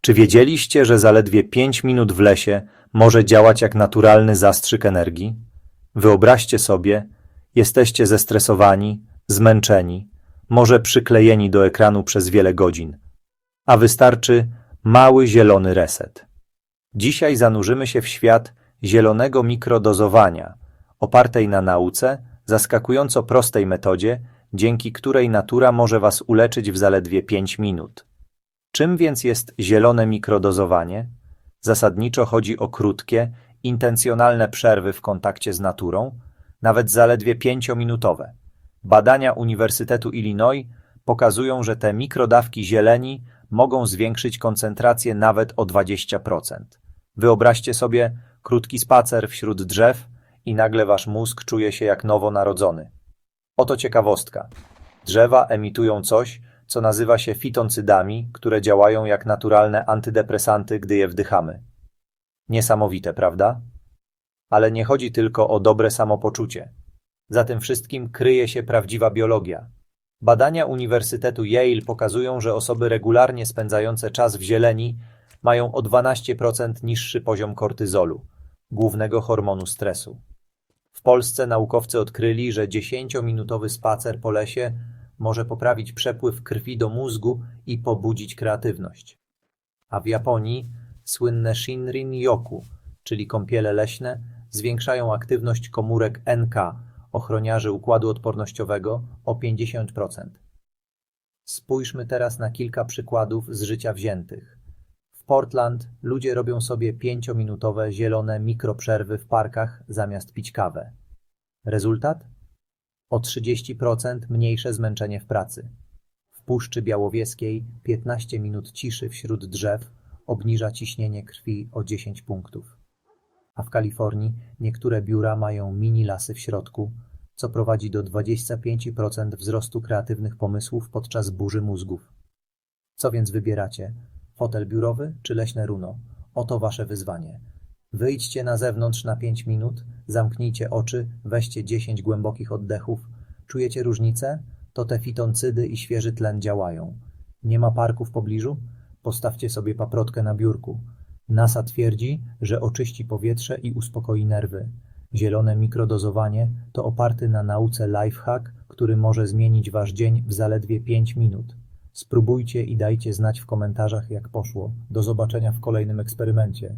Czy wiedzieliście, że zaledwie 5 minut w lesie może działać jak naturalny zastrzyk energii? Wyobraźcie sobie, jesteście zestresowani, zmęczeni, może przyklejeni do ekranu przez wiele godzin, a wystarczy mały zielony reset. Dzisiaj zanurzymy się w świat zielonego mikrodozowania, opartej na nauce, zaskakująco prostej metodzie, dzięki której natura może Was uleczyć w zaledwie 5 minut. Czym więc jest zielone mikrodozowanie? Zasadniczo chodzi o krótkie, intencjonalne przerwy w kontakcie z naturą, nawet zaledwie pięciominutowe. Badania Uniwersytetu Illinois pokazują, że te mikrodawki zieleni mogą zwiększyć koncentrację nawet o 20%. Wyobraźcie sobie krótki spacer wśród drzew i nagle wasz mózg czuje się jak nowonarodzony. Oto ciekawostka. Drzewa emitują coś, co nazywa się fitoncydami, które działają jak naturalne antydepresanty, gdy je wdychamy. Niesamowite, prawda? Ale nie chodzi tylko o dobre samopoczucie. Za tym wszystkim kryje się prawdziwa biologia. Badania Uniwersytetu Yale pokazują, że osoby regularnie spędzające czas w zieleni mają o 12% niższy poziom kortyzolu, głównego hormonu stresu. W Polsce naukowcy odkryli, że 10-minutowy spacer po lesie może poprawić przepływ krwi do mózgu i pobudzić kreatywność. A w Japonii słynne Shinrin-yoku, czyli kąpiele leśne, zwiększają aktywność komórek NK, ochroniarzy układu odpornościowego, o 50%. Spójrzmy teraz na kilka przykładów z życia wziętych. W Portland ludzie robią sobie pięciominutowe zielone mikroprzerwy w parkach zamiast pić kawę. Rezultat? O 30% mniejsze zmęczenie w pracy. W Puszczy Białowieskiej 15 minut ciszy wśród drzew obniża ciśnienie krwi o 10 punktów. A w Kalifornii niektóre biura mają mini lasy w środku, co prowadzi do 25% wzrostu kreatywnych pomysłów podczas burzy mózgów. Co więc wybieracie? Fotel biurowy czy leśne runo? Oto wasze wyzwanie. Wyjdźcie na zewnątrz na 5 minut, zamknijcie oczy, weźcie 10 głębokich oddechów. Czujecie różnicę? To te fitoncydy i świeży tlen działają. Nie ma parku w pobliżu? Postawcie sobie paprotkę na biurku. NASA twierdzi, że oczyści powietrze i uspokoi nerwy. Zielone mikrodozowanie to oparty na nauce lifehack, który może zmienić wasz dzień w zaledwie 5 minut. Spróbujcie i dajcie znać w komentarzach, jak poszło. Do zobaczenia w kolejnym eksperymencie.